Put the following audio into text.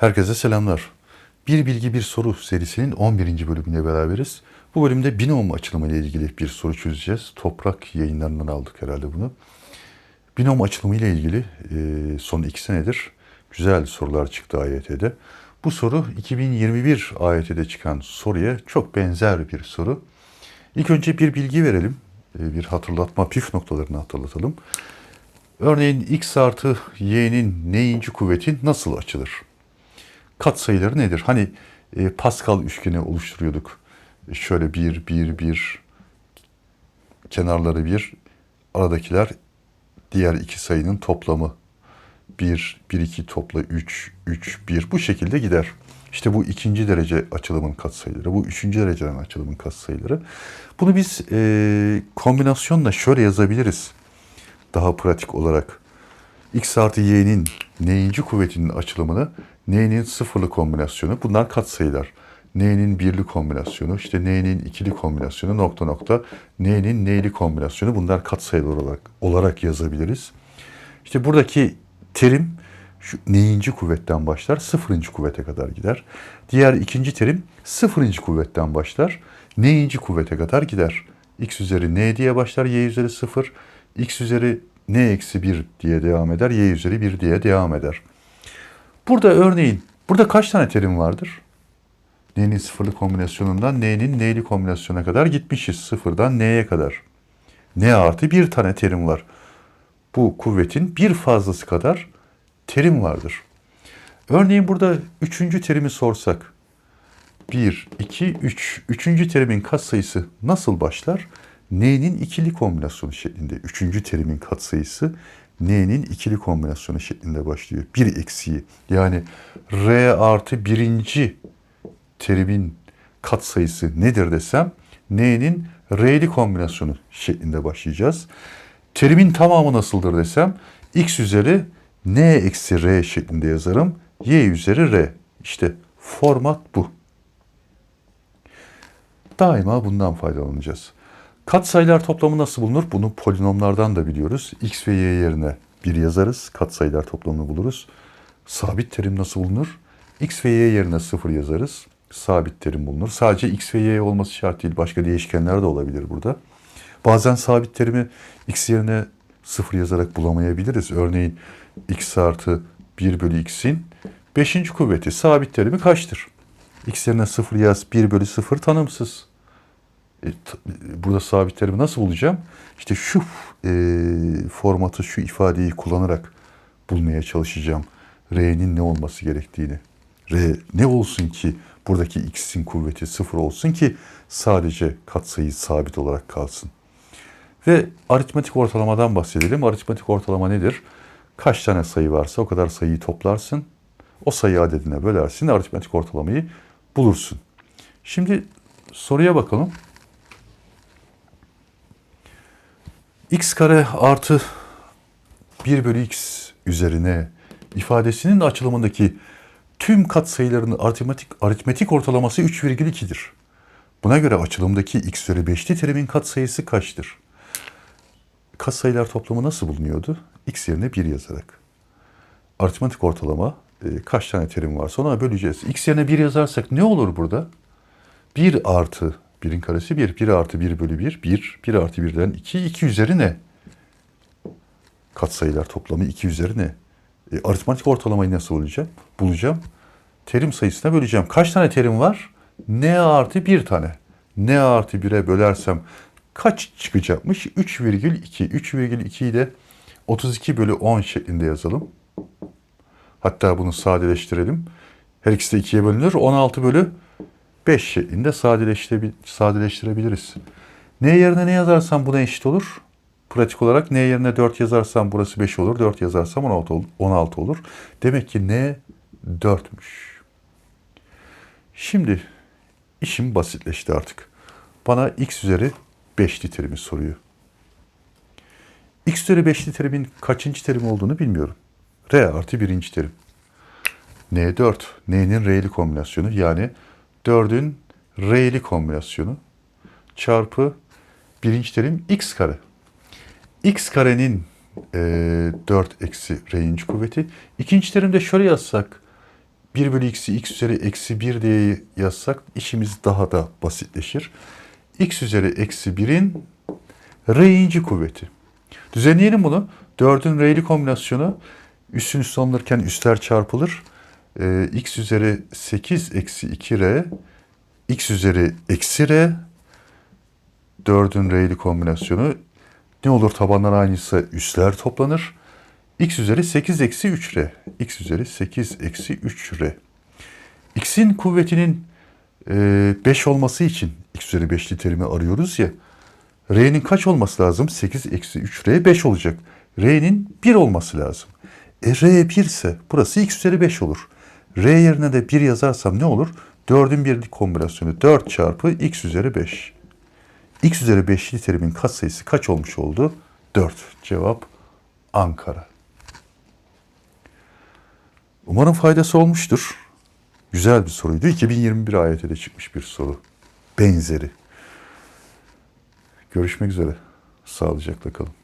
Herkese selamlar. Bir bilgi bir soru serisinin 11. bölümüne beraberiz. Bu bölümde binom açılımı ile ilgili bir soru çözeceğiz. Toprak yayınlarından aldık herhalde bunu. Binom açılımı ile ilgili e, son iki senedir güzel sorular çıktı AYT'de. Bu soru 2021 AYT'de çıkan soruya çok benzer bir soru. İlk önce bir bilgi verelim. E, Bir hatırlatma, püf noktalarını hatırlatalım. Örneğin x artı y'nin neyinci kuvveti nasıl açılır? Katsayıları nedir? Hani e, Pascal üçgeni oluşturuyorduk. E, şöyle bir, bir, bir, kenarları bir, aradakiler diğer iki sayının toplamı. 1, 1, 2 topla 3, 3, 1 bu şekilde gider. İşte bu ikinci derece açılımın katsayıları, bu üçüncü dereceden açılımın katsayıları. Bunu biz e, kombinasyonla şöyle yazabiliriz. Daha pratik olarak. X artı y'nin n'inci kuvvetinin açılımını n'nin sıfırlı kombinasyonu bunlar katsayılar. N'nin birli kombinasyonu, işte n'nin ikili kombinasyonu, nokta nokta, n'nin n'li kombinasyonu bunlar katsayılar olarak, olarak yazabiliriz. İşte buradaki terim şu n'inci kuvvetten başlar, sıfırıncı kuvvete kadar gider. Diğer ikinci terim sıfırıncı kuvvetten başlar, n'inci kuvvete kadar gider. x üzeri n diye başlar, y üzeri sıfır, x üzeri n eksi 1 diye devam eder, y üzeri 1 diye devam eder. Burada örneğin, burada kaç tane terim vardır? N'nin sıfırlı kombinasyonundan N'nin N'li kombinasyona kadar gitmişiz. Sıfırdan N'ye kadar. N artı bir tane terim var. Bu kuvvetin bir fazlası kadar terim vardır. Örneğin burada üçüncü terimi sorsak. 1, 2, 3. Üçüncü terimin katsayısı nasıl başlar? N'nin ikili kombinasyonu şeklinde. Üçüncü terimin katsayısı N'nin ikili kombinasyonu şeklinde başlıyor. Bir eksiği. Yani R artı birinci terimin katsayısı nedir desem N'nin R'li kombinasyonu şeklinde başlayacağız. Terimin tamamı nasıldır desem X üzeri N eksi R şeklinde yazarım. Y üzeri R. İşte format bu. Daima bundan faydalanacağız. Katsayılar toplamı nasıl bulunur? Bunu polinomlardan da biliyoruz. X ve Y yerine bir yazarız. Katsayılar toplamını buluruz. Sabit terim nasıl bulunur? X ve Y yerine sıfır yazarız. Sabit terim bulunur. Sadece X ve Y olması şart değil. Başka değişkenler de olabilir burada. Bazen sabit terimi X yerine sıfır yazarak bulamayabiliriz. Örneğin X artı 1 bölü X'in 5. kuvveti sabit terimi kaçtır? X yerine sıfır yaz 1 bölü 0 tanımsız. E, burada sabit terimi nasıl bulacağım? İşte şu e, formatı, şu ifadeyi kullanarak bulmaya çalışacağım. R'nin ne olması gerektiğini. R ne olsun ki buradaki x'in kuvveti sıfır olsun ki sadece katsayı sabit olarak kalsın. Ve aritmetik ortalamadan bahsedelim. Aritmetik ortalama nedir? Kaç tane sayı varsa o kadar sayıyı toplarsın. O sayı adedine bölersin. Aritmetik ortalamayı bulursun. Şimdi soruya bakalım. X kare artı 1 bölü x üzerine ifadesinin açılımındaki tüm katsayıların aritmetik, aritmetik ortalaması 3,2'dir. Buna göre açılımdaki x üzeri 5'li terimin katsayısı kaçtır? Katsayılar toplamı nasıl bulunuyordu? x yerine 1 yazarak. Aritmetik ortalama e, kaç tane terim varsa ona böleceğiz. x yerine 1 yazarsak ne olur burada? 1 artı 1'in karesi 1. 1 artı 1 bölü 1. 1. 1 artı 1'den 2. 2 üzeri ne? Katsayılar toplamı 2 üzeri ne? E, aritmetik ortalamayı nasıl bulacağım? Bulacağım. Terim sayısına böleceğim. Kaç tane terim var? N artı 1 tane. N artı 1'e bölersem kaç çıkacakmış? 3,2. 3,2'yi de 32 bölü 10 şeklinde yazalım. Hatta bunu sadeleştirelim. Her ikisi de 2'ye bölünür. 16 bölü 5 şeklinde sadeleştirebil- sadeleştirebiliriz. N yerine ne yazarsam buna eşit olur. Pratik olarak N yerine 4 yazarsam burası 5 olur. 4 yazarsam 16 olur. 16 olur. Demek ki N 4'müş. Şimdi işim basitleşti artık. Bana x üzeri 5'li terimi soruyor. x üzeri 5'li terimin kaçıncı terim olduğunu bilmiyorum. R artı birinci terim. N4. N'nin R'li kombinasyonu yani 4'ün R'li kombinasyonu çarpı birinci terim x kare. x karenin e, 4 eksi R'inci kuvveti. İkinci terimde şöyle yazsak 1 bölü x'i x üzeri eksi 1 diye yazsak işimiz daha da basitleşir. x üzeri eksi 1'in r'inci kuvveti. Düzenleyelim bunu. 4'ün r'li kombinasyonu üstün üstü alınırken üstler çarpılır. Ee, x üzeri 8 eksi 2r x üzeri eksi r 4'ün r'li kombinasyonu ne olur tabanlar aynıysa üstler toplanır. x üzeri 8 eksi 3r. x üzeri 8 eksi 3r. x'in kuvvetinin e, 5 olması için x üzeri 5'li terimi arıyoruz ya. R'nin kaç olması lazım? 8 eksi 3R 5 olacak. R'nin 1 olması lazım. E R 1 ise burası x üzeri 5 olur. R yerine de 1 yazarsam ne olur? 4'ün birlik kombinasyonu 4 çarpı x üzeri 5. x üzeri 5'li terimin katsayısı kaç olmuş oldu? 4. Cevap Ankara. Umarım faydası olmuştur. Güzel bir soruydu. 2021 AYT'de çıkmış bir soru. Benzeri. Görüşmek üzere. Sağlıcakla kalın.